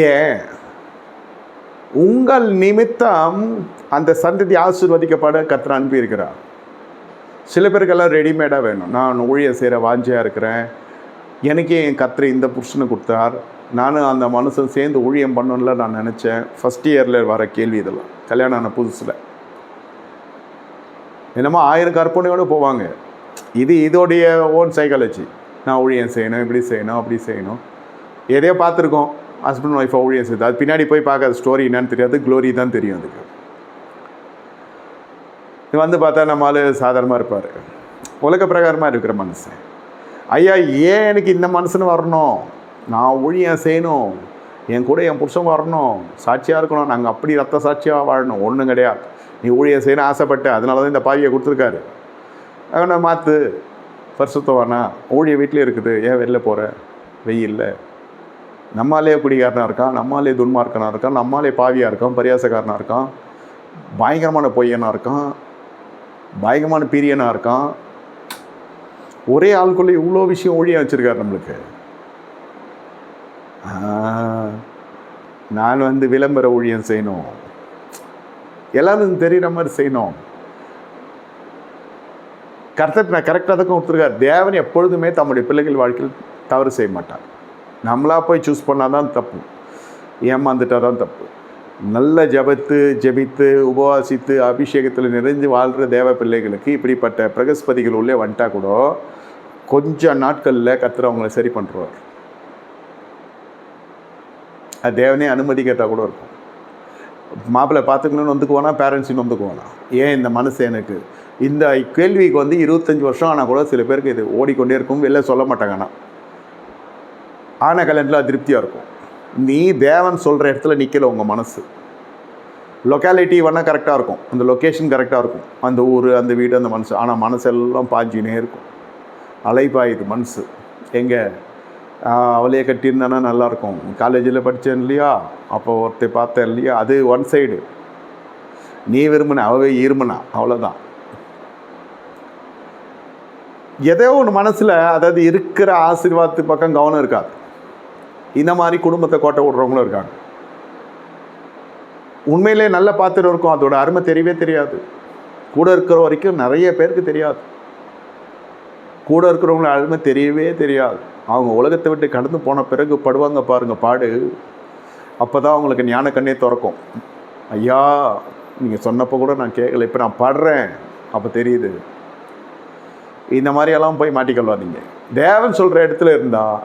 ஏன்? உங்கள் நிமித்தம் அந்த சந்ததி ஆசிர்வதிக்கப்பட கத்திர அனுப்பியிருக்கிறார். சில பேருக்கெல்லாம் ரெடிமேடாக வேணும். நான் ஊழியம் செய்கிற வாஞ்சியாக இருக்கிறேன். எனக்கே என் கத்திரை இந்த புருஷனை கொடுத்தார். நானும் அந்த மனுஷன் சேர்ந்து ஊழியம் பண்ணணும்ல நான் நினச்சேன். ஃபஸ்ட் இயரில் வர கேள்வி இதெல்லாம். கல்யாணம் ஆன புதுசில். என்னமோ ஆயிரம் கற்பனையோடு போவாங்க. இது இதோடைய ஓன் சைக்காலஜி நான் ஊழியம் செய்யணும் இப்படி செய்யணும் அப்படி செய்யணும். எதையோ பார்த்துருக்கோம். ஹஸ்பண்ட் ஒய்ஃப் ஓடியன்ஸ் செய்யுது அது பின்னாடி போய் பார்க்காத ஸ்டோரி என்னன்னு தெரியாது க்ளோரி தான் தெரியும் அதுக்கு. இது வந்து பார்த்தா நம்ம ஆள் சாதாரணமாக இருப்பார். உலக பிரகாரமாக இருக்கிற மனுஷன். ஐயா ஏன் எனக்கு இந்த மனுஷன் வரணும்? நான் ஊழியம் செய்யணும். என் கூட என் புருஷன் வரணும். சாட்சியாக இருக்கணும். நாங்கள் அப்படி ரத்த சாட்சியாக வாழணும். ஒன்றும் கிடையாது. நீ ஊழியம் செய்யணும் ஆசைப்பட்டு. அதனால தான் இந்த பாவியை கொடுத்துருக்காரு. அவனை மாற்று பரிசுத்தவானா? ஊழிய வீட்டிலே இருக்குது. ஏன் வெளில போகிற வெயில்ல நம்மாலே குடிகாரனாக இருக்கான் நம்மாலே துன்மார்க்கனாக இருக்கான் நம்மாலே பாவியாக இருக்கான் பரியாசக்காரனாக இருக்கான் பயங்கரமான பொய்யனாக இருக்கான் பயங்கரமான பிரியனாக இருக்கான். ஒரே ஆளுக்குள்ளே இவ்வளோ விஷயம் ஊழியம் வச்சுருக்காரு நம்மளுக்கு. நான் வந்து விளம்பர ஊழியம் செய்யணும். எல்லாரும் தெரிகிற மாதிரி செய்யணும். கரெக்டாக நான் கரெக்டாக தான் கொடுத்துருக்கார். தேவன் எப்பொழுதுமே தம்முடைய பிள்ளைகள் வாழ்க்கையில் தவறு செய்ய மாட்டார். நம்மளா போய் சூஸ் பண்ணால் தான் தப்பு. ஏமாந்துட்டால் தான் தப்பு. நல்ல ஜபத்து ஜெபித்து உபவாசித்து அபிஷேகத்தில் நிறைஞ்சு வாழ்கிற தேவ பிள்ளைகளுக்கு இப்படிப்பட்ட பிரகஸ்பதிகள் உள்ளே வந்துட்டா கூட கொஞ்சம் நாட்களில் கத்துற அவங்கள சரி பண்ணுறார் அது தேவனே அனுமதி கேட்டால் கூட இருக்கும். மாப்பிள்ளை பார்த்துக்கணும்னு வந்துக்குவானா பேரண்ட்ஸின்னு வந்துக்குவானா ஏன் இந்த மனசு எனக்கு? இந்த கேள்விக்கு வந்து இருபத்தஞ்சி வருஷம் ஆனால் கூட சில பேருக்கு இது ஓடிக்கொண்டே இருக்கும். வெளில சொல்ல மாட்டாங்க ஆனால் ஆன கல்யாணத்தில் திருப்தியாக இருக்கும். நீ தேவன் சொல்கிற இடத்துல நிற்கல உங்கள் மனசு. லொக்காலிட்டி வேணால் கரெக்டாக இருக்கும். அந்த லொக்கேஷன் கரெக்டாக இருக்கும். அந்த ஊர் அந்த வீடு அந்த மனசு. ஆனால் மனசெல்லாம் பாஞ்சினே இருக்கும். அலைப்பாயுது மனசு. எங்கே? அவளையே கட்டியிருந்தானா நல்லாயிருக்கும் காலேஜில் படித்தேன் இல்லையா? அப்போ ஒருத்தர் பார்த்தேன் இல்லையா? அது ஒன் சைடு நீ விரும்பின அவவே இருமுனா அவ்வளோதான் ஏதோ ஒன்று மனசில் அதாவது இருக்கிற ஆசீர்வாதத்து பக்கம் கவனம் இருக்காது. இந்த மாதிரி குடும்பத்தை கோட்டை விடுறவங்களும் இருக்காங்க. உண்மையிலே நல்ல பாத்திரம் இருக்கும். அதோட அருமை தெரியவே தெரியாது. கூட இருக்கிற வரைக்கும் நிறைய பேருக்கு தெரியாது. கூட இருக்கிறவங்கள அருமை தெரியவே தெரியாது. அவங்க உலகத்தை விட்டு கடந்து போன பிறகு படுவாங்க பாருங்கள் பாடு. அப்போ தான் அவங்களுக்கு ஞான கண்ணே திறக்கும். ஐயா நீங்கள் சொன்னப்போ கூட நான் கேட்கல. இப்போ நான் படுறேன். அப்போ தெரியுது. இந்த மாதிரியெல்லாம் போய் மாட்டிக்கொள்வாதீங்க தேவன் சொல்கிற இடத்துல இருந்தால்